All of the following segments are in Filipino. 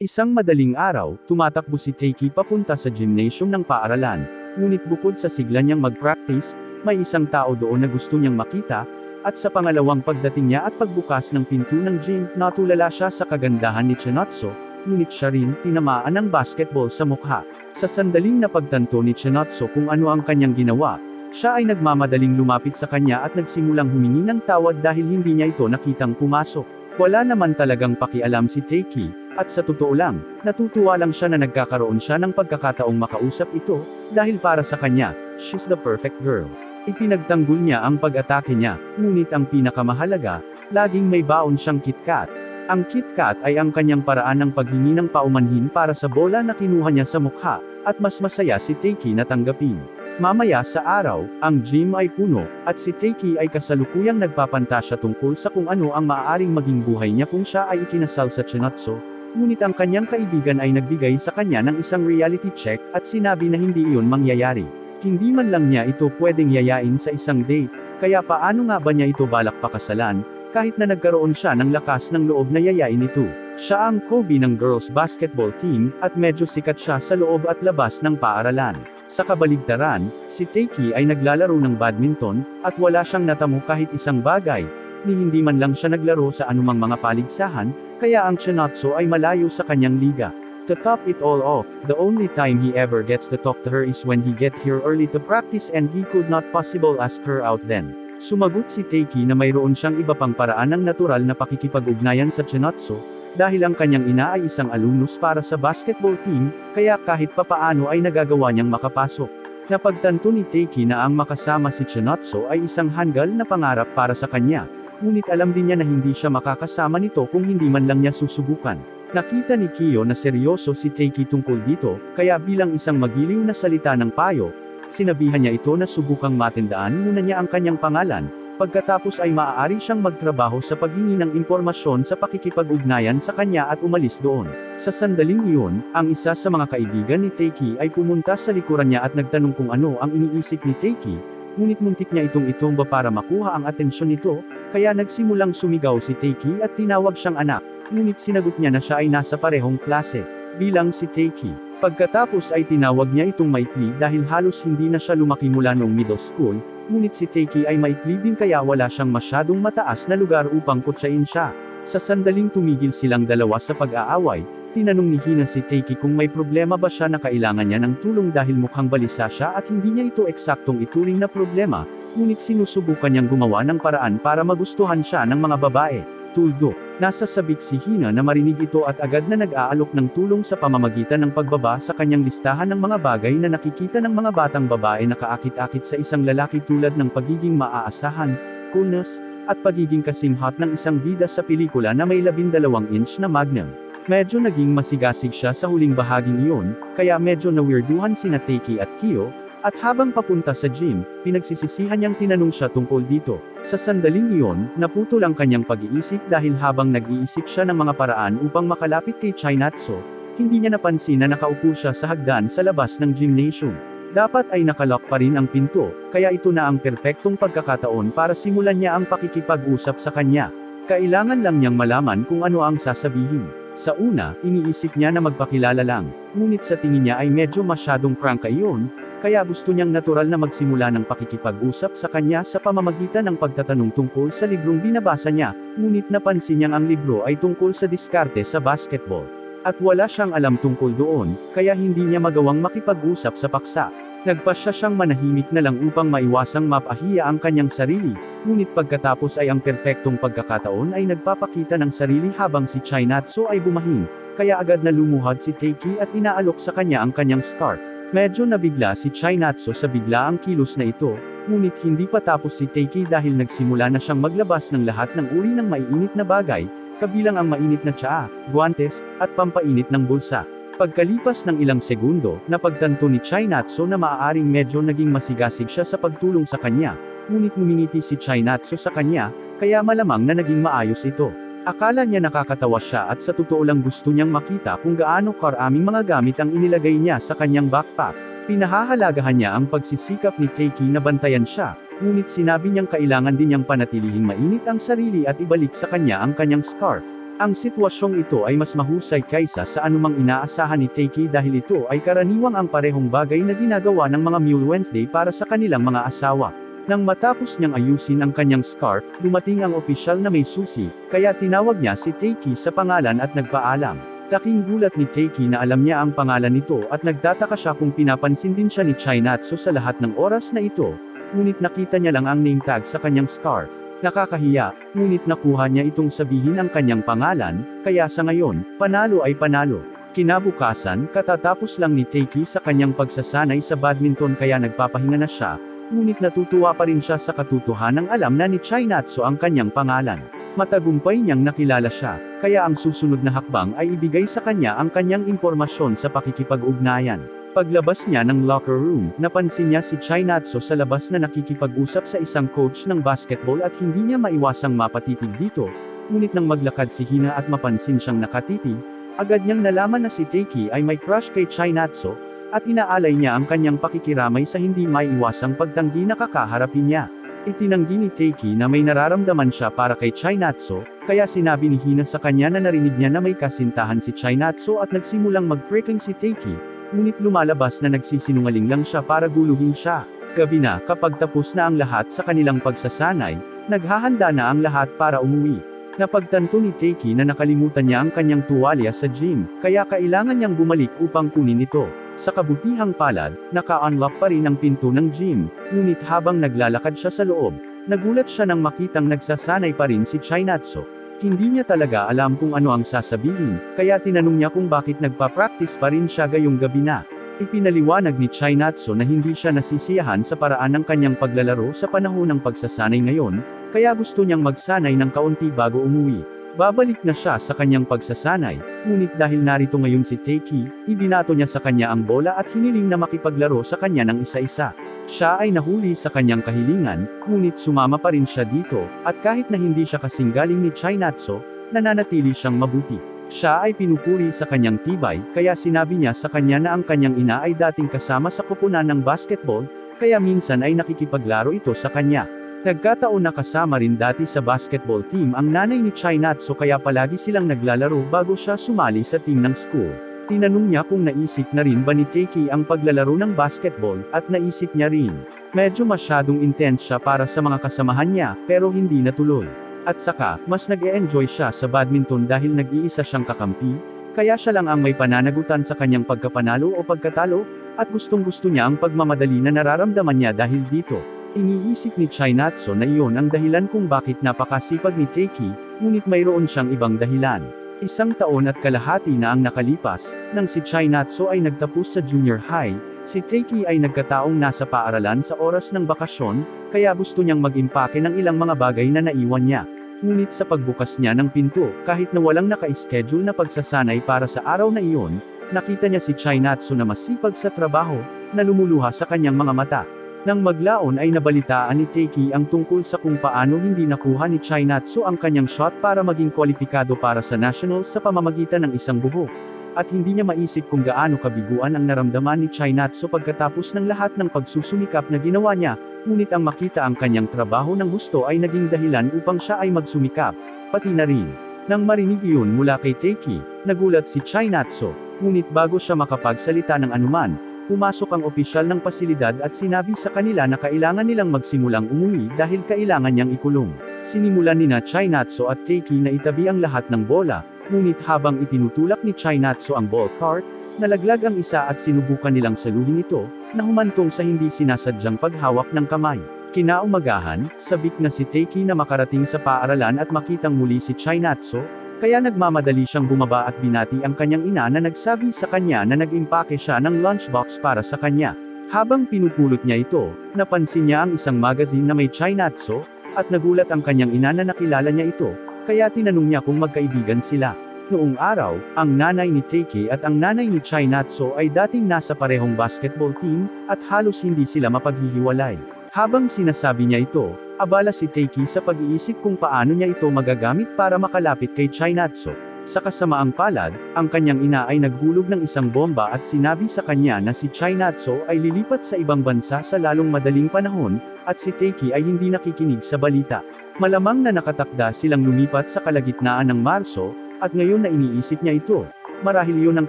Isang madaling araw, tumatakbo si Takey papunta sa gymnasium ng paaralan, ngunit bukod sa sigla niyang mag-practice, may isang tao doon na gusto niyang makita, at sa pangalawang pagdating niya at pagbukas ng pinto ng gym, natulala siya sa kagandahan ni Chinotso, ngunit siya rin tinamaan ng basketball sa mukha. Sa sandaling napagtanto ni Chinotso kung ano ang kanyang ginawa, siya ay nagmamadaling lumapit sa kanya at nagsimulang humingi ng tawad dahil hindi niya ito nakitang pumasok. Wala naman talagang pakialam si Takey, at sa totoo lang, natutuwa lang siya na nagkakaroon siya ng pagkakataong makausap ito, dahil para sa kanya, she's the perfect girl. Ipinagtanggol niya ang pag-atake niya, ngunit ang pinakamahalaga, laging may baon siyang KitKat. Ang KitKat ay ang kanyang paraan ng paghingi ng paumanhin para sa bola na kinuha niya sa mukha, at mas masaya si Takey na tanggapin. Mamaya sa araw, ang gym ay puno, at si Takey ay kasalukuyang nagpapantasya tungkol sa kung ano ang maaaring maging buhay niya kung siya ay ikinasal sa Chinatso, ngunit ang kanyang kaibigan ay nagbigay sa kanya ng isang reality check at sinabi na hindi iyon mangyayari. Hindi man lang niya ito pwedeng yayain sa isang date, kaya paano nga ba niya ito balak pakasalan, kahit na nagkaroon siya ng lakas ng loob na yayain ito. Siya ang Kobe ng girls basketball team, at medyo sikat siya sa loob at labas ng paaralan. Sa kabaligtaran, si Takey ay naglalaro ng badminton, at wala siyang natamo kahit isang bagay, ni hindi man lang siya naglaro sa anumang mga paligsahan, kaya ang Chinatso ay malayo sa kanyang liga. To top it all off, the only time he ever gets to talk to her is when he get here early to practice and he could not possible ask her out then. Sumagot si Takey na mayroon siyang iba pang paraan ng natural na pakikipag-ugnayan sa Chinatso, dahil ang kanyang ina ay isang alumnus para sa basketball team, kaya kahit papaano ay nagagawa niyang makapasok. Napagtanto ni Takey na ang makasama si Chinatso ay isang hanggal na pangarap para sa kanya, ngunit alam din niya na hindi siya makakasama nito kung hindi man lang niya susubukan. Nakita ni Kiyo na seryoso si Takey tungkol dito, kaya bilang isang magiliw na salita ng payo, sinabihan niya ito na subukang matindaan muna niya ang kanyang pangalan, pagkatapos ay maaari siyang magtrabaho sa paghingi ng impormasyon sa pakikipag-ugnayan sa kanya at umalis doon. Sa sandaling iyon, ang isa sa mga kaibigan ni Takey ay pumunta sa likuran niya at nagtanong kung ano ang iniisip ni Takey, ngunit muntik niya itong itomba para makuha ang atensyon nito, kaya nagsimulang sumigaw si Takey at tinawag siyang anak, ngunit sinagot niya na siya ay nasa parehong klase, bilang si Takey. Pagkatapos ay tinawag niya itong maikli dahil halos hindi na siya lumaki mula noong middle school, ngunit si Takey ay maikli din kaya wala siyang masyadong mataas na lugar upang kutsain siya. Sa sandaling tumigil silang dalawa sa pag-aaway, tinanong ni Hina si Takey kung may problema ba siya na kailangan niya ng tulong dahil mukhang balisa siya at hindi niya ito eksaktong ituring na problema, ngunit sinusubukan niyang gumawa ng paraan para magustuhan siya ng mga babae. Tuldo, nasa sabik si Hina na marinig ito at agad na nag-aalok ng tulong sa pamamagitan ng pagbaba sa kanyang listahan ng mga bagay na nakikita ng mga batang babae na kaakit-akit sa isang lalaki tulad ng pagiging maaasahan, coolness, at pagiging kasing hot ng isang bida sa pelikula na may labindalawang inch na magnum. Medyo naging masigasig siya sa huling bahaging iyon, kaya medyo nawirduhan sina Takey at Kiyo, at habang papunta sa gym, pinagsisisihan niyang tinanong siya tungkol dito. Sa sandaling iyon, naputol ang kanyang pag-iisip dahil habang nag-iisip siya ng mga paraan upang makalapit kay Chinatso, hindi niya napansin na nakaupo siya sa hagdan sa labas ng gymnasium. Dapat ay nakalock pa rin ang pinto, kaya ito na ang perpektong pagkakataon para simulan niya ang pakikipag-usap sa kanya. Kailangan lang niyang malaman kung ano ang sasabihin. Sa una, iniisip niya na magpakilala lang, ngunit sa tingin niya ay medyo masyadong prangka iyon, kaya gusto niyang natural na magsimula ng pakikipag-usap sa kanya sa pamamagitan ng pagtatanong tungkol sa librong binabasa niya, ngunit napansin niyang ang libro ay tungkol sa diskarte sa basketball. At wala siyang alam tungkol doon, kaya hindi niya magawang makipag-usap sa paksa. Nagpasya siyang manahimik na lang upang maiwasang mapahiya ang kanyang sarili, ngunit pagkatapos ay ang perpektong pagkakataon ay nagpapakita ng sarili habang si Chinatso ay bumahing, kaya agad na lumuhad si Takey at inaalok sa kanya ang kanyang scarf. Medyo nabigla si Chinatso sa biglaang kilos na ito, ngunit hindi pa tapos si Takey dahil nagsimula na siyang maglabas ng lahat ng uri ng maiinit na bagay, kabilang ang mainit na tsaa, guantes, at pampainit ng bulsa. Pagkalipas ng ilang segundo, napagtanto ni Chinatso na maaaring medyo naging masigasig siya sa pagtulong sa kanya, ngunit ngumingiti si Chinatso sa kanya, kaya malamang na naging maayos ito. Akala niya nakakatawa siya at sa totoo lang gusto niyang makita kung gaano karaming mga gamit ang inilagay niya sa kanyang backpack. Pinahahalagahan niya ang pagsisikap ni Takey na bantayan siya, ngunit sinabi niyang kailangan din niyang panatilihing mainit ang sarili at ibalik sa kanya ang kanyang scarf. Ang sitwasyong ito ay mas mahusay kaysa sa anumang inaasahan ni Takey dahil ito ay karaniwang ang parehong bagay na ginagawa ng mga Mule Wednesday para sa kanilang mga asawa. Nang matapos niyang ayusin ang kanyang scarf, dumating ang opisyal na may susi, kaya tinawag niya si Takey sa pangalan at nagpaalam. Laking gulat ni Takey na alam niya ang pangalan nito at nagtataka siya kung pinapansin din siya ni Chinatsu sa lahat ng oras na ito, ngunit nakita niya lang ang name tag sa kanyang scarf. Nakakahiya, ngunit nakuha niya itong sabihin ang kanyang pangalan, kaya sa ngayon, panalo ay panalo. Kinabukasan, katatapos lang ni Takey sa kanyang pagsasanay sa badminton kaya nagpapahinga na siya, ngunit natutuwa pa rin siya sa katotohanang alam na ni Chinatsu ang kanyang pangalan. Matagumpay niyang nakilala siya, kaya ang susunod na hakbang ay ibigay sa kanya ang kanyang impormasyon sa pakikipag-ugnayan. Paglabas niya ng locker room, napansin niya si Chinatsu sa labas na nakikipag-usap sa isang coach ng basketball at hindi niya maiwasang mapatitig dito, ngunit nang maglakad si Hina at mapansin siyang nakatitig, agad niyang nalaman na si Takey ay may crush kay Chinatsu, at inaalay niya ang kanyang pakikiramay sa hindi maiiwasang pagtanggi na kakaharapin niya. Itinanggi ni Takey na may nararamdaman siya para kay Chinatsu, kaya sinabi ni Hina sa kanya na narinig niya na may kasintahan si Chinatsu at nagsimulang mag-freaking si Takey, ngunit lumalabas na nagsisinungaling lang siya para guluhin siya. Gabi na, kapag tapos na ang lahat sa kanilang pagsasanay, naghahanda na ang lahat para umuwi. Napagtanto ni Takey na nakalimutan niya ang kanyang tuwalya sa gym, kaya kailangan niyang bumalik upang kunin ito. Sa kabutihang palad, naka-unlock pa rin ang pinto ng gym, ngunit habang naglalakad siya sa loob, nagulat siya nang makitang nagsasanay pa rin si Chinatsu. Hindi niya talaga alam kung ano ang sasabihin, kaya tinanong niya kung bakit nagpa-practice pa rin siya gayong gabi na. Ipinaliwanag ni Chinatsu na hindi siya nasisiyahan sa paraan ng kanyang paglalaro sa panahon ng pagsasanay ngayon, kaya gusto niyang magsanay ng kaunti bago umuwi. Babalik na siya sa kanyang pagsasanay, ngunit dahil narito ngayon si Takey, ibinato niya sa kanya ang bola at hiniling na makipaglaro sa kanya ng isa-isa. Siya ay nahuli sa kanyang kahilingan, ngunit sumama pa rin siya dito, at kahit na hindi siya kasing galing ni Chinatsu, nananatili siyang mabuti. Siya ay pinupuri sa kanyang tibay, kaya sinabi niya sa kanya na ang kanyang ina ay dating kasama sa koponan ng basketball, kaya minsan ay nakikipaglaro ito sa kanya. Nagkataon na kasama rin dati sa basketball team ang nanay ni Chinatsu kaya palagi silang naglalaro bago siya sumali sa team ng school. Tinanong niya kung naisip na rin ba ni Takey ang paglalaro ng basketball, at naisip niya rin. Medyo masyadong intense siya para sa mga kasamahan niya, pero hindi natuloy. At saka, mas nag-e-enjoy siya sa badminton dahil nag-iisa siyang kakampi, kaya siya lang ang may pananagutan sa kanyang pagkapanalo o pagkatalo, at gustong gusto niya ang pagmamadali na nararamdaman niya dahil dito. Iniisip ni Chinatsu na iyon ang dahilan kung bakit napakasipag ni Takey, ngunit mayroon siyang ibang dahilan. Isang taon at kalahati na ang nakalipas, nang si Chinatsu ay nagtapos sa junior high, si Takey ay nagkataong nasa paaralan sa oras ng bakasyon, kaya gusto niyang mag-impake ng ilang mga bagay na naiwan niya. Ngunit sa pagbukas niya ng pinto, kahit na walang naka-schedule na pagsasanay para sa araw na iyon, nakita niya si Chinatsu na masipag sa trabaho, na lumuluha sa kanyang mga mata. Nang maglaon ay nabalitaan ni Takey ang tungkol sa kung paano hindi nakuha ni Chinatsu ang kanyang shot para maging kwalipikado para sa nationals sa pamamagitan ng isang buhok. At hindi niya maisip kung gaano kabiguan ang naramdaman ni Chinatsu pagkatapos ng lahat ng pagsusumikap na ginawa niya, ngunit ang makita ang kanyang trabaho ng gusto ay naging dahilan upang siya ay magsumikap, pati na rin. Nang marinig iyon mula kay Takey, nagulat si Chinatsu, ngunit bago siya makapagsalita ng anuman, pumasok ang opisyal ng pasilidad at sinabi sa kanila na kailangan nilang magsimulang umuwi dahil kailangan niyang ikulong. Sinimulan ni na Chinatsu at Takey na itabi ang lahat ng bola, ngunit habang itinutulak ni Chinatsu ang ball cart, nalaglag ang isa at sinubukan nilang saluhin ito, na humantong sa hindi sinasadyang paghawak ng kamay. Kinaumagahan, sabik na si Takey na makarating sa paaralan at makitang muli si Chinatsu, kaya nagmamadali siyang bumaba at binati ang kanyang ina na nagsabi sa kanya na nag-impake siya ng lunchbox para sa kanya. Habang pinupulot niya ito, napansin niya ang isang magazine na may Chinatsu, at nagulat ang kanyang ina na nakilala niya ito, kaya tinanong niya kung magkaibigan sila. Noong araw, ang nanay ni Takey at ang nanay ni Chinatsu ay dating nasa parehong basketball team, at halos hindi sila mapaghihiwalay. Habang sinasabi niya ito, abala si Takey sa pag-iisip kung paano niya ito magagamit para makalapit kay Chinatsu. Sa kasamaang palad, ang kanyang ina ay naghulog ng isang bomba at sinabi sa kanya na si Chinatsu ay lilipat sa ibang bansa sa lalong madaling panahon, at si Takey ay hindi nakikinig sa balita. Malamang na nakatakda silang lumipat sa kalagitnaan ng Marso, At ngayon na iniisip niya ito. Marahil yun ang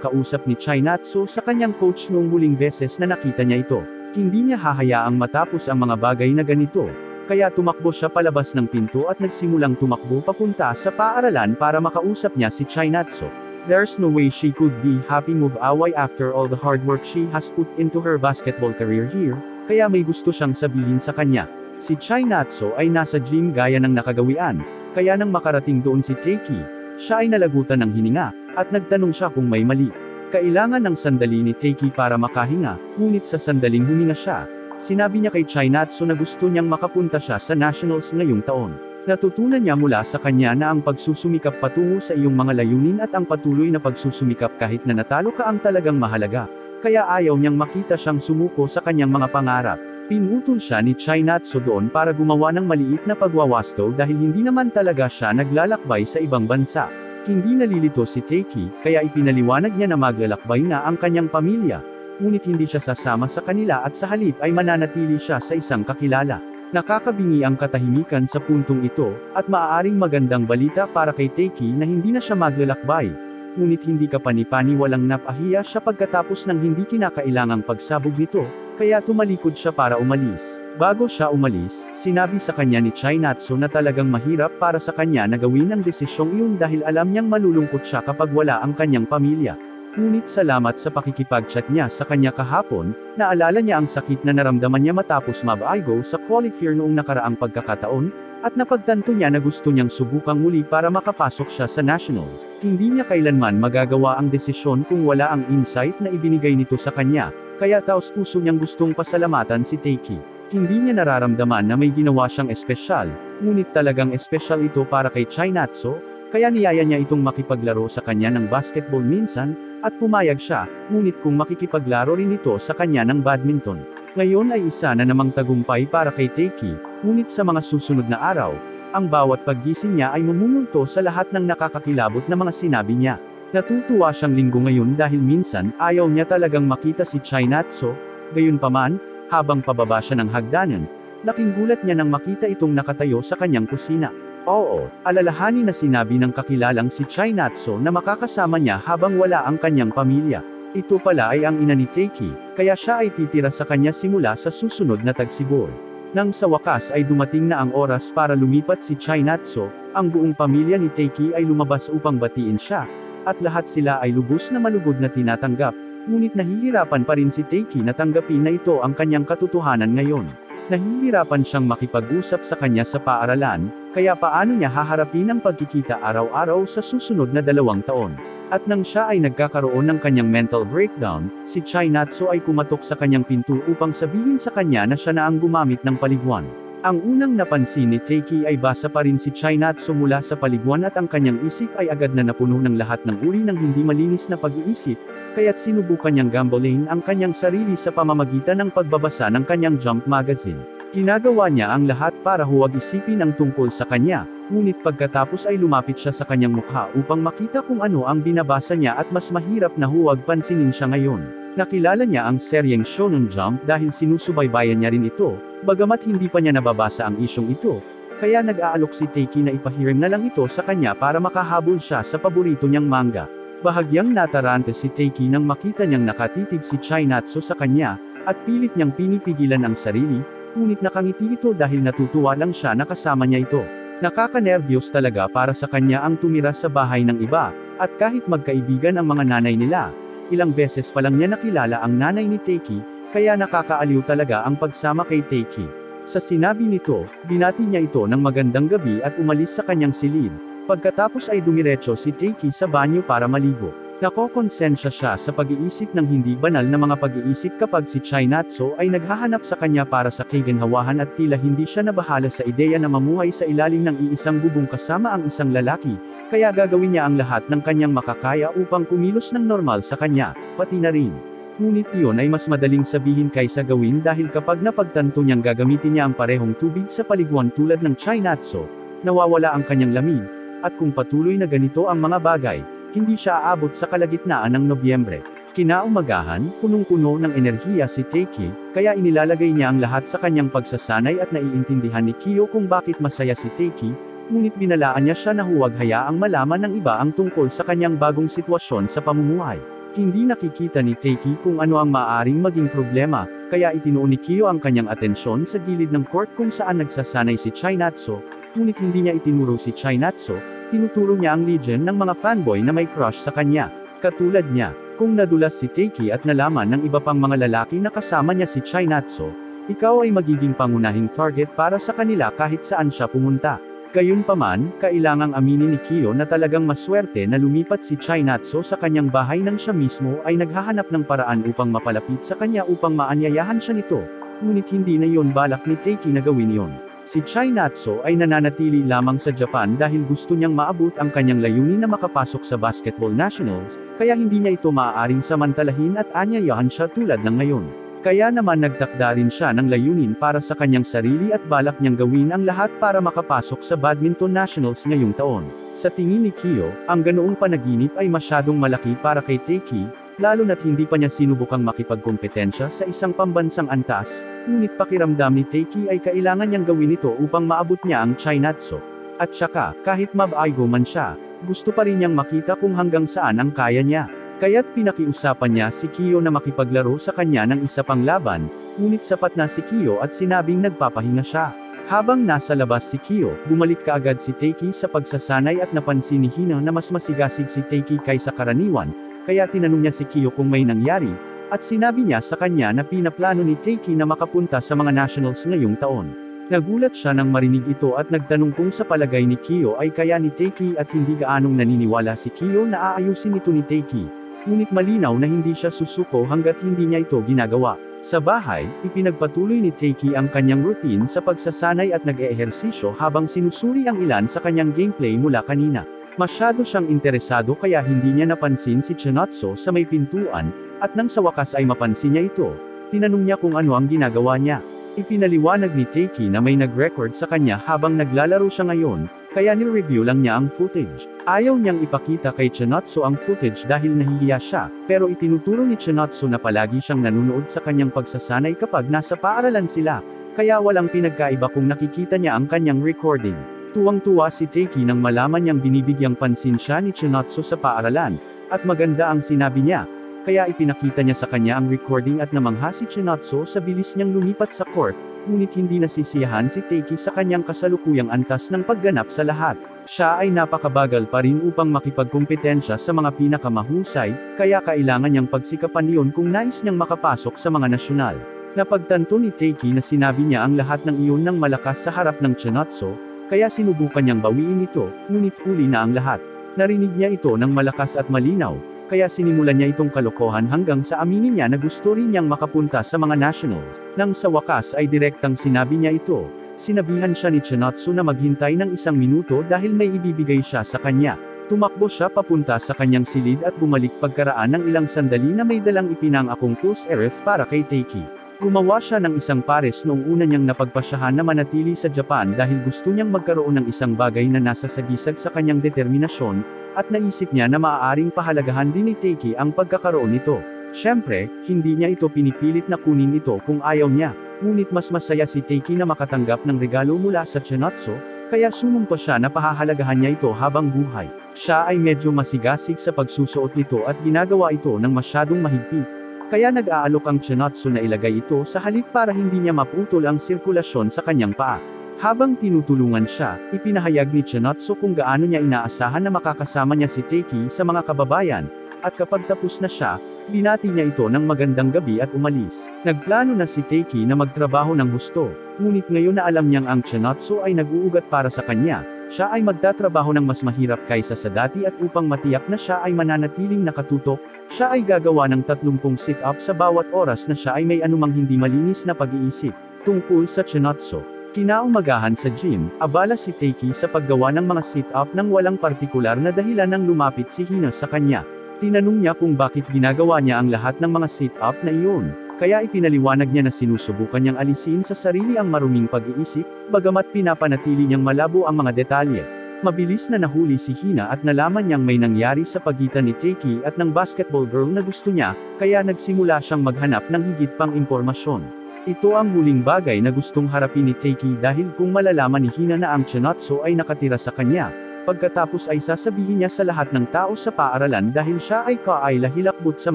kausap ni Chainatsu sa kanyang coach noong huling beses na nakita niya ito. Hindi niya hahayaang matapos ang mga bagay na ganito, kaya tumakbo siya palabas ng pinto at nagsimulang tumakbo papunta sa paaralan para makausap niya si Chainatsu. There's no way she could be happy move away after all the hard work she has put into her basketball career here, kaya may gusto siyang sabihin sa kanya. Si Chainatsu ay nasa gym gaya ng nakagawian, kaya nang makarating doon si Teiki, siya ay nalagutan ng hininga, at nagtanong siya kung may mali. Kailangan ng sandali ni Teiki para makahinga, ngunit sa sandaling huminga siya, sinabi niya kay Chainatsu na gusto niyang makapunta siya sa Nationals ngayong taon. Natutunan niya mula sa kanya na ang pagsusumikap patungo sa iyong mga layunin at ang patuloy na pagsusumikap kahit na natalo ka ang talagang mahalaga, kaya ayaw niyang makita siyang sumuko sa kanyang mga pangarap. Pinutol siya ni Chainatsu doon para gumawa ng maliit na pagwawasto dahil hindi naman talaga siya naglalakbay sa ibang bansa. Hindi nalilito si Teiki, kaya ipinaliwanag niya na maglalakbay na ang kanyang pamilya. Ngunit hindi siya sasama sa kanila at sa halip ay mananatili siya sa isang kakilala. Nakakabingi ang katahimikan sa puntong ito, at maaaring magandang balita para kay Teiki na hindi na siya maglalakbay. Ngunit hindi ka panipani walang napahiya siya pagkatapos ng hindi kinakailangang pagsabog nito, kaya tumalikod siya para umalis. Bago siya umalis, sinabi sa kanya ni Chainatsu na talagang mahirap para sa kanya na gawin ang desisyong iyon dahil alam niyang malulungkot siya kapag wala ang kanyang pamilya. Ngunit salamat sa pakikipag-chat niya sa kanya kahapon, naalala niya ang sakit na naramdaman niya matapos mabaigo sa qualifier noong nakaraang pagkakataon, at napagtanto niya na gusto niyang subukang muli para makapasok siya sa nationals. Hindi niya kailanman magagawa ang desisyon kung wala ang insight na ibinigay nito sa kanya, kaya taos puso niyang gustong pasalamatan si Teiki. Hindi niya nararamdaman na may ginawa siyang espesyal, ngunit talagang espesyal ito para kay Chainatsu, kaya niyaya niya itong makipaglaro sa kanya ng basketball minsan, at pumayag siya, ngunit kung makikipaglaro rin ito sa kanya ng badminton. Ngayon ay isa na namang tagumpay para kay Teiki, ngunit sa mga susunod na araw, ang bawat paggising niya ay mumumulto sa lahat ng nakakakilabot na mga sinabi niya. Natutuwa siyang linggo ngayon dahil minsan, ayaw niya talagang makita si Chainatsu, gayunpaman, habang pababa siya ng hagdanan, laking gulat niya nang makita itong nakatayo sa kanyang kusina. Oo, alalahanin na sinabi ng kakilalang si Chainatsu na makakasama niya habang wala ang kanyang pamilya. Ito pala ay ang ina ni Teiki, kaya siya ay titira sa kanya simula sa susunod na tagsibol. Nang sa wakas ay dumating na ang oras para lumipat si Chainatsu, ang buong pamilya ni Teiki ay lumabas upang batiin siya, at lahat sila ay lubos na malugod na tinatanggap, ngunit nahihirapan pa rin si Teiki na tanggapin na ito ang kanyang katotohanan ngayon. Nahihirapan siyang makipag-usap sa kanya sa paaralan, kaya paano niya haharapin ang pagkikita araw-araw sa susunod na dalawang taon. At nang siya ay nagkakaroon ng kanyang mental breakdown, si Chainatsu ay kumatok sa kanyang pinto upang sabihin sa kanya na siya na ang gumamit ng paliguan. Ang unang napansin ni Teiki ay basa pa rin si Chainatsu mula sa paliguan at ang kanyang isip ay agad na napuno ng lahat ng uri ng hindi malinis na pag-iisip, kaya't sinubukan niyang gambling ang kanyang sarili sa pamamagitan ng pagbabasa ng kanyang jump magazine. Ginagawa niya ang lahat para huwag isipin ang tungkol sa kanya, ngunit pagkatapos ay lumapit siya sa kanyang mukha upang makita kung ano ang binabasa niya at mas mahirap na huwag pansinin siya ngayon. Nakilala niya ang seryeng Shonen Jump dahil sinusubaybayan niya rin ito, bagamat hindi pa niya nababasa ang isyong ito, kaya nag-aalok si Teiki na ipahiram na lang ito sa kanya para makahabol siya sa paborito niyang manga. Bahagyang natarante si Teiki nang makita niyang nakatitig si Chainatsu sa kanya, at pilit niyang pinipigilan ang sarili, ngunit nakangiti ito dahil natutuwa lang siya na kasama niya ito. Nakakanerbiyos talaga para sa kanya ang tumira sa bahay ng iba, at kahit magkaibigan ang mga nanay nila, ilang beses pa lang niya nakilala ang nanay ni Teiki, kaya nakakaaliw talaga ang pagsama kay Teiki. Sa sinabi nito, binati niya ito ng magandang gabi at umalis sa kanyang silid. Pagkatapos ay dumiretso si Teiki sa banyo para maligo. Nakokonsensya siya sa pag-iisip ng hindi banal na mga pag-iisip kapag si Chainatsu ay naghahanap sa kanya para sa kaganhawahan at tila hindi siya nabahala sa ideya na mamuhay sa ilalim ng iisang bubong kasama ang isang lalaki, kaya gagawin niya ang lahat ng kanyang makakaya upang kumilos ng normal sa kanya, pati na rin. Ngunit iyon ay mas madaling sabihin kaysa gawin dahil kapag napagtanto niyang gagamitin niya ang parehong tubig sa paliguan tulad ng Chainatsu, nawawala ang kanyang lamig, at kung patuloy na ganito ang mga bagay, hindi siya aabot sa kalagitnaan ng Nobyembre. Kinaumagahan, punong-puno ng enerhiya si Teiki, kaya inilalagay niya ang lahat sa kanyang pagsasanay at naiintindihan ni Kiyo kung bakit masaya si Teiki, ngunit binalaan niya siya na huwag hayaang malaman ng iba ang tungkol sa kanyang bagong sitwasyon sa pamumuhay. Hindi nakikita ni Teiki kung ano ang maaaring maging problema, kaya itinuon ni Kiyo ang kanyang atensyon sa gilid ng court kung saan nagsasanay si Chainatsu, ngunit hindi niya itinuro si Chainatsu, tinuturo niya ang legion ng mga fanboy na may crush sa kanya. Katulad niya, kung nadulas si Teiki at nalaman ng iba pang mga lalaki na kasama niya si Chainatsu, ikaw ay magiging pangunahing target para sa kanila kahit saan siya pumunta. Gayunpaman, kailangang aminin ni Kiyo na talagang maswerte na lumipat si Chainatsu sa kanyang bahay nang siya mismo ay naghahanap ng paraan upang mapalapit sa kanya upang maanyayahan siya nito. Ngunit hindi na yon balak ni Teiki na gawin yon. Si Chainatsu ay nananatili lamang sa Japan dahil gusto niyang maabot ang kanyang layunin na makapasok sa Basketball Nationals, kaya hindi niya ito maaaring samantalahin at anyayahan siya tulad ng ngayon. Kaya naman nagtakda rin siya ng layunin para sa kanyang sarili at balak niyang gawin ang lahat para makapasok sa Badminton Nationals ngayong taon. Sa tingin ni Kiyo, ang ganoong panaginip ay masyadong malaki para kay Teiki, lalo na't hindi pa niya sinubukang makipagkompetensya sa isang pambansang antas, ngunit pakiramdam ni Teiki ay kailangan niyang gawin ito upang maabot niya ang Chainatsu. At saka, kahit mab-aigo man siya, gusto pa rin niyang makita kung hanggang saan ang kaya niya. Kaya't pinakiusapan niya si Kiyo na makipaglaro sa kanya ng isa pang laban, ngunit sapat na si Kiyo at sinabing nagpapahinga siya. Habang nasa labas si Kiyo, bumalik kaagad si Teiki sa pagsasanay at napansin ni Hina na mas masigasig si Teiki kaysa karaniwan, kaya tinanong niya si Kiyo kung may nangyari, at sinabi niya sa kanya na pinaplano ni Teiki na makapunta sa mga nationals ngayong taon. Nagulat siya nang marinig ito at nagtanong kung sa palagay ni Kiyo ay kaya ni Teiki at hindi gaanong naniniwala si Kiyo na aayusin ito ni Teiki. Ngunit malinaw na hindi siya susuko hanggat hindi niya ito ginagawa. Sa bahay, ipinagpatuloy ni Teiki ang kanyang routine sa pagsasanay at nag-eehersisyo habang sinusuri ang ilan sa kanyang gameplay mula kanina. Masyado siyang interesado kaya hindi niya napansin si Chinatsu sa may pintuan, at nang sa wakas ay mapansin niya ito, tinanong niya kung ano ang ginagawa niya. Ipinaliwanag ni Teiki na may nag-record sa kanya habang naglalaro siya ngayon, kaya ni-review lang niya ang footage. Ayaw niyang ipakita kay Chinatsu ang footage dahil nahihiya siya, pero itinuturo ni Chinatsu na palagi siyang nanunood sa kanyang pagsasanay kapag nasa paaralan sila, kaya walang pinagkaiba kung nakikita niya ang kanyang recording. Tuwang-tuwa si Teiki nang malaman niyang binibigyang pansin siya ni Chinatsu sa paaralan, at maganda ang sinabi niya, kaya ipinakita niya sa kanya ang recording at namangha si Chinatsu sa bilis niyang lumipat sa court, ngunit hindi nasisiyahan si Teiki sa kanyang kasalukuyang antas ng pagganap sa lahat. Siya ay napakabagal pa rin upang makipagkumpetensya sa mga pinakamahusay, kaya kailangan niyang pagsikapan iyon kung nais niyang makapasok sa mga nasyonal. Napagtanto ni Teiki na sinabi niya ang lahat ng iyon ng malakas sa harap ng Chinatsu, kaya sinubukan niyang bawiin ito, ngunit huli na ang lahat. Narinig niya ito ng malakas at malinaw, kaya sinimulan niya itong kalokohan hanggang sa aminin niya na gusto rin niyang makapunta sa mga nationals. Nang sa wakas ay direktang sinabi niya ito, sinabihan siya ni Chinatsu na maghintay ng isang minuto dahil may ibibigay siya sa kanya. Tumakbo siya papunta sa kanyang silid at bumalik pagkaraan ng ilang sandali na may dalang ipinang akong pulse earth para kay Teiki. Gumawa siya ng isang pares noong una niyang napagpasyahan na manatili sa Japan dahil gusto niyang magkaroon ng isang bagay na nasa sagisag sa kanyang determinasyon, at naisip niya na maaaring pahalagahan din ni Teiki ang pagkakaroon nito. Siyempre, hindi niya ito pinipilit na kunin ito kung ayaw niya, ngunit mas masaya si Teiki na makatanggap ng regalo mula sa Chinatsu, kaya sumumpa siya na pahahalagahan niya ito habang buhay. Siya ay medyo masigasig sa pagsusuot nito at ginagawa ito ng masyadong mahigpit. Kaya nag-aalok ang Chinatsu na ilagay ito sa halip para hindi niya maputol ang sirkulasyon sa kanyang paa. Habang tinutulungan siya, ipinahayag ni Chinatsu kung gaano niya inaasahan na makakasama niya si Teiki sa mga kababayan, at kapag tapos na siya, binati niya ito ng magandang gabi at umalis. Nagplano na si Teiki na magtrabaho ng gusto, ngunit ngayon na alam niyang ang Chinatsu ay nag-uugat para sa kanya, siya ay magtatrabaho ng mas mahirap kaysa sa dati at upang matiyak na siya ay mananatiling nakatutok, siya ay gagawa ng 30 sit-up sa bawat oras na siya ay may anumang hindi malinis na pag-iisip, tungkol sa Chinatsu. Kinaumagahan sa gym, abala si Teiki sa paggawa ng mga sit-up nang walang partikular na dahilan nang lumapit si Hina sa kanya. Tinanong niya kung bakit ginagawa niya ang lahat ng mga sit-up na iyon, kaya ipinaliwanag niya na sinusubukan niyang alisin sa sarili ang maruming pag-iisip, bagamat pinapanatili niyang malabo ang mga detalye. Mabilis na nahuli si Hina at nalaman niyang may nangyari sa pagitan ni Takey at ng basketball girl na gusto niya, kaya nagsimula siyang maghanap ng higit pang impormasyon. Ito ang huling bagay na gustong harapin ni Takey dahil kung malalaman ni Hina na ang Chinatsu ay nakatira sa kanya, pagkatapos ay sasabihin niya sa lahat ng tao sa paaralan dahil siya ay kaayla hilakbot sa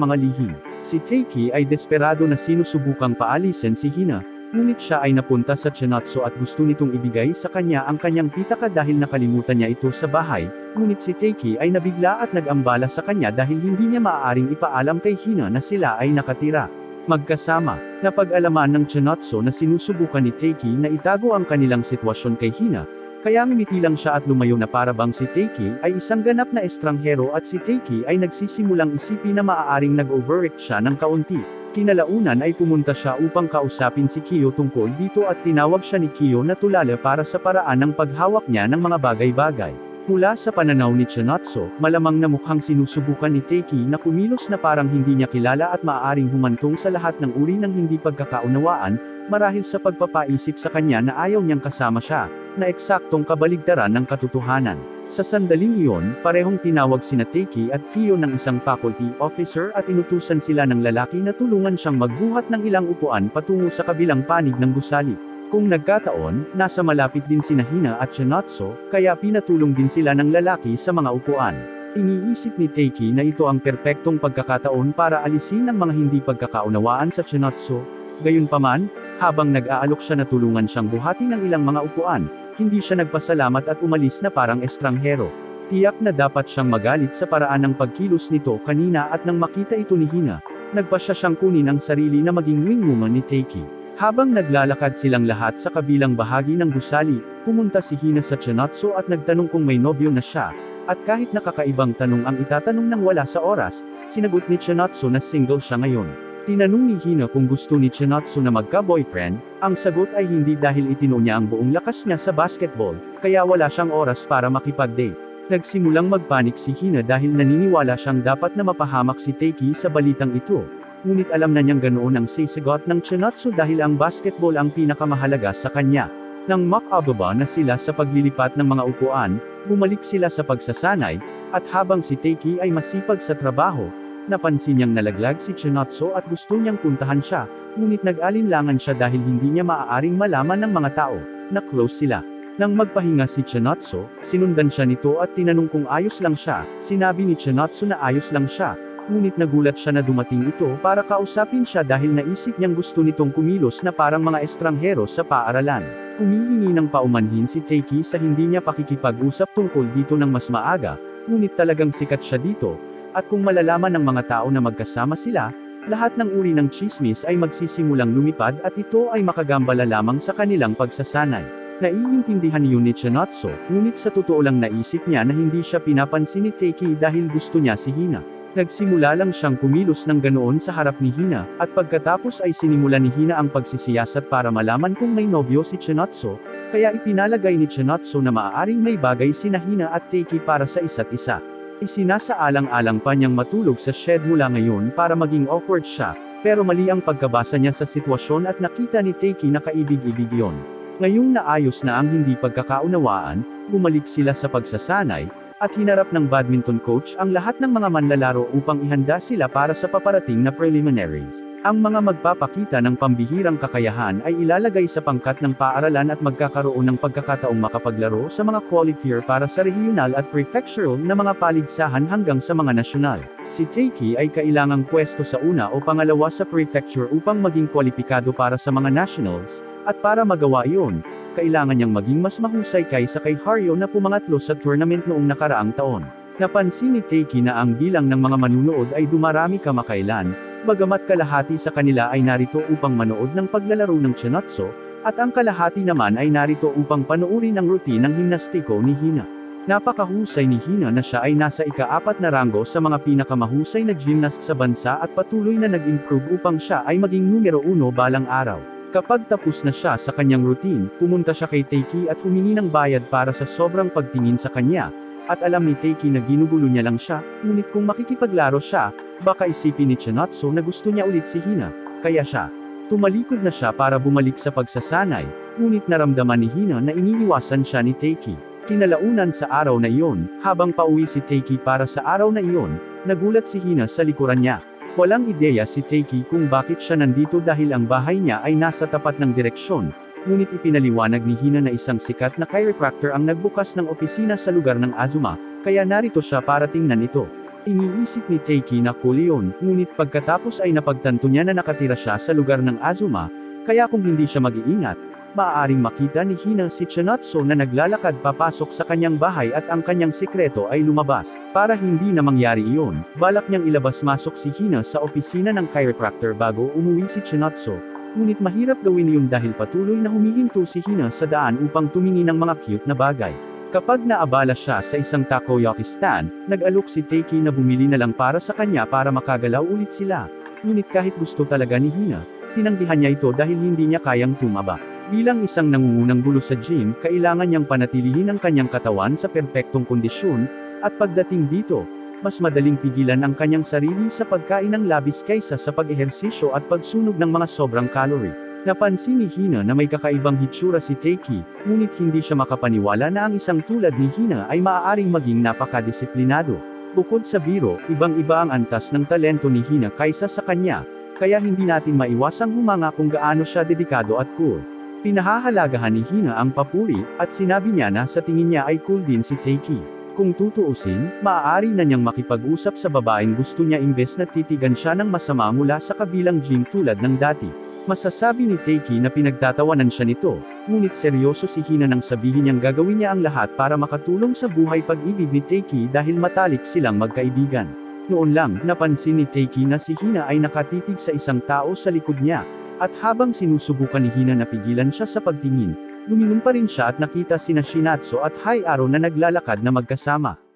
mga lihim. Si Takey ay desperado na sinusubukang paalisin si Hina, ngunit siya ay napunta sa Chinatsu at gusto nitong ibigay sa kanya ang kanyang pitaka dahil nakalimutan niya ito sa bahay, ngunit si Takey ay nabigla at nag-ambala sa kanya dahil hindi niya maaaring ipaalam kay Hina na sila ay nakatira. Magkasama, napag-alaman ng Chinatsu na sinusubukan ni Takey na itago ang kanilang sitwasyon kay Hina, kaya ngumiti lang siya at lumayo na para bang si Takey ay isang ganap na estranghero at si Takey ay nagsisimulang isipin na maaaring nag-overact siya ng kaunti. Kinalaunan ay pumunta siya upang kausapin si Kiyo tungkol dito at tinawag siya ni Kiyo na tulala para sa paraan ng paghawak niya ng mga bagay-bagay. Mula sa pananaw ni Chinatsu, malamang na mukhang sinusubukan ni Takey na kumilos na parang hindi niya kilala at maaaring humantong sa lahat ng uri ng hindi pagkakaunawaan, marahil sa pagpapaisip sa kanya na ayaw niyang kasama siya, na eksaktong kabaligtaran ng katotohanan. Sa sandaling iyon, parehong tinawag sina Takey at Kiyo ng isang faculty officer at inutusan sila ng lalaki na tulungan siyang magbuhat ng ilang upuan patungo sa kabilang panig ng gusali. Kung nagkataon, nasa malapit din sina Hina at Chinatsu, kaya pinatulong din sila ng lalaki sa mga upuan. Iniisip ni Takey na ito ang perpektong pagkakataon para alisin ang mga hindi pagkakaunawaan sa Chinatsu. Gayunpaman, habang nag-aalok siya na tulungan siyang buhatin ng ilang mga upuan, hindi siya nagpasalamat at umalis na parang estranghero. Tiyak na dapat siyang magalit sa paraan ng pagkilos nito kanina at nang makita ito ni Hina, nagpa siya siyang kunin ang sarili na maging wingwoman ni Takey. Habang naglalakad silang lahat sa kabilang bahagi ng gusali, pumunta si Hina sa Chinatsu at nagtanong kung may nobyo na siya, at kahit nakakaibang tanong ang itatanong ng wala sa oras, sinagot ni Chinatsu na single siya ngayon. Tinanong ni Hina kung gusto ni Chinatsu na magka-boyfriend, ang sagot ay hindi dahil itino niya ang buong lakas niya sa basketball, kaya wala siyang oras para makipag-date. Nagsimulang magpanik si Hina dahil naniniwala siyang dapat na mapahamak si Takey sa balitang ito. Ngunit alam na niyang ganoon ang sisagot ng Chinatsu dahil ang basketball ang pinakamahalaga sa kanya. Nang makababa na sila sa paglilipat ng mga upuan, bumalik sila sa pagsasanay, at habang si Takey ay masipag sa trabaho, napansin niyang nalaglag si Chinatsu at gusto niyang puntahan siya, ngunit nag-alinlangan siya dahil hindi niya maaaring malaman ng mga tao, na close sila. Nang magpahinga si Chinatsu, sinundan siya nito at tinanong kung ayos lang siya, sinabi ni Chinatsu na ayos lang siya, ngunit nagulat siya na dumating ito para kausapin siya dahil naisip niyang gusto nitong kumilos na parang mga estranghero sa paaralan. Humihingi ng paumanhin si Takey sa hindi niya pakikipag-usap tungkol dito ng mas maaga, ngunit talagang sikat siya dito, at kung malalaman ng mga tao na magkasama sila, lahat ng uri ng chismis ay magsisimulang lumipad at ito ay makagambala lamang sa kanilang pagsasanay. Naiintindihan yun ni Chinatsu, ngunit sa totoo lang naisip niya na hindi siya pinapansin ni Takey dahil gusto niya si Hina. Nagsimula lang siyang kumilos ng ganoon sa harap ni Hina, at pagkatapos ay sinimula ni Hina ang pagsisiyasat para malaman kung may nobyo si Chinatsu, kaya ipinalagay ni Chinatsu na maaaring may bagay si Hina at Takey para sa isa't isa. Isinasaalang-alang pa niyang matulog sa shed mula ngayon para maging awkward siya, pero mali ang pagkabasa niya sa sitwasyon at nakita ni Takey na kaibig-ibig yon. Ngayong naayos na ang hindi pagkakaunawaan, bumalik sila sa pagsasanay, at hinarap ng badminton coach ang lahat ng mga manlalaro upang ihanda sila para sa paparating na preliminaries. Ang mga magpapakita ng pambihirang kakayahan ay ilalagay sa pangkat ng paaralan at magkakaroon ng pagkakataong makapaglaro sa mga qualifier para sa regional at prefectural na mga paligsahan hanggang sa mga nasyonal. Si Takey ay kailangang pwesto sa una o pangalawa sa prefecture upang maging kwalipikado para sa mga nationals, at para magawa iyon, kailangan niyang maging mas mahusay kaysa kay Hario na pumangatlo sa tournament noong nakaraang taon. Napansin ni Takey na ang bilang ng mga manunood ay dumarami kamakailan, bagamat kalahati sa kanila ay narito upang manood ng paglalaro ng Chinatsu, at ang kalahati naman ay narito upang panoorin ang routine ng himnastiko ni Hina. Napakahusay ni Hina na siya ay nasa ika-apat na ranggo sa mga pinakamahusay na gymnast sa bansa at patuloy na nag-improve upang siya ay maging numero uno balang araw. Kapag tapos na siya sa kanyang routine, pumunta siya kay Takey at humingi ng bayad para sa sobrang pagtingin sa kanya, at alam ni Takey na ginugulo niya lang siya, ngunit kung makikipaglaro siya, baka isipin ni Chinatsu na gusto niya ulit si Hina, kaya siya. Tumalikod na siya para bumalik sa pagsasanay, ngunit naramdaman ni Hina na iniiwasan siya ni Takey. Kinalaunan sa araw na iyon, habang pauwi si Teiki para sa araw na iyon, nagulat si Hina sa likuran niya. Walang ideya si Teiki kung bakit siya nandito dahil ang bahay niya ay nasa tapat ng direksyon, ngunit ipinaliwanag ni Hina na isang sikat na chiropractor ang nagbukas ng opisina sa lugar ng Azuma, kaya narito siya para tingnan ito. Iniisip ni Teiki na yun, ngunit pagkatapos ay napagtanto niya na nakatira siya sa lugar ng Azuma, kaya kung hindi siya mag-iingat, maaaring makita ni Hina si Chinatsu na naglalakad papasok sa kanyang bahay at ang kanyang sikreto ay lumabas. Para hindi na mangyari iyon, balak niyang ilabas-masok si Hina sa opisina ng chiropractor bago umuwi si Chinatsu. Ngunit mahirap gawin iyon dahil patuloy na humihinto si Hina sa daan upang tumingin ng mga cute na bagay. Kapag naabala siya sa isang takoyaki stand, nag-alok si Teiki na bumili na lang para sa kanya para makagalaw ulit sila. Ngunit kahit gusto talaga ni Hina, tinanggihan niya ito dahil hindi niya kayang tumaba. Bilang isang nangungunang gulo sa gym, kailangan niyang panatilihin ang kanyang katawan sa perpektong kondisyon, at pagdating dito, mas madaling pigilan ang kanyang sarili sa pagkain ng labis kaysa sa pag-ehersisyo at pagsunog ng mga sobrang calorie. Napansin ni Hina na may kakaibang hitsura si Teiki, ngunit hindi siya makapaniwala na ang isang tulad ni Hina ay maaaring maging napakadisiplinado. Bukod sa biro, ibang-iba ang antas ng talento ni Hina kaysa sa kanya, kaya hindi natin maiwasang humanga kung gaano siya dedikado at cool. Pinahahalagahan ni Hina ang papuri, at sinabi niya na sa tingin niya ay cool din si Teiki. Kung tutuusin, maaari na niyang makipag-usap sa babaeng gusto niya imbes na titigan siya ng masama mula sa kabilang gym tulad ng dati. Masasabi ni Teiki na pinagtatawanan siya nito, ngunit seryoso si Hina nang sabihin niyang gagawin niya ang lahat para makatulong sa buhay pag-ibig ni Teiki dahil matalik silang magkaibigan. Noon lang, napansin ni Teiki na si Hina ay nakatitig sa isang tao sa likod niya, at habang sinusubukan ni Hina na pigilan siya sa pagtingin, lumingon pa rin siya at nakita sina Shinatsu at Hayaro na naglalakad na magkasama.